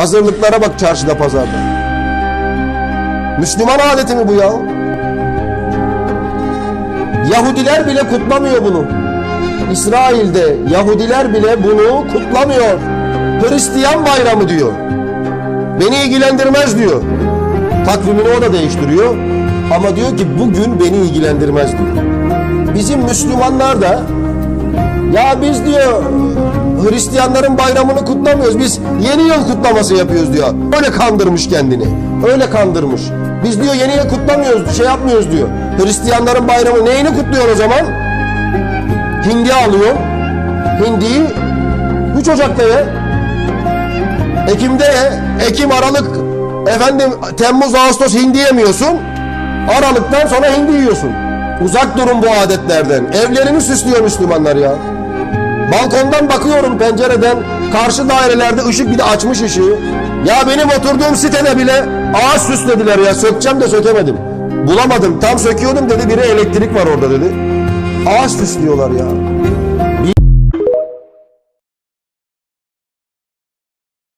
Hazırlıklara bak çarşıda pazarda. Müslüman adeti mi bu ya? Yahudiler bile kutlamıyor bunu. İsrail'de Yahudiler bile bunu kutlamıyor. Hristiyan bayramı diyor. Beni ilgilendirmez diyor. Takvimini o da değiştiriyor. Ama diyor ki bugün beni ilgilendirmez diyor. Bizim Müslümanlar da ya biz diyor Hristiyanların bayramını kutlamıyoruz. Biz yeni yıl kutlaması yapıyoruz diyor. Öyle kandırmış kendini. Öyle kandırmış. Biz diyor yeni yıl kutlamıyoruz, şey yapmıyoruz diyor. Hristiyanların bayramı neyini kutluyor o zaman? Hindi alıyor. Hindiyi 3 Ocak'ta ye. Ekim'de ye. Ekim, Aralık, efendim Temmuz, Ağustos hindi yemiyorsun. Aralıktan sonra hindi yiyorsun. Uzak durun bu adetlerden. Evlerini süslüyor Müslümanlar ya. Balkondan bakıyorum pencereden karşı dairelerde ışık bir de açmış ışığı. Ya benim oturduğum sitede bile ağaç süslediler ya sökeceğim de sökemedim. Bulamadım tam söküyordum dedi biri elektrik var orada dedi. Ağaç süslüyorlar ya.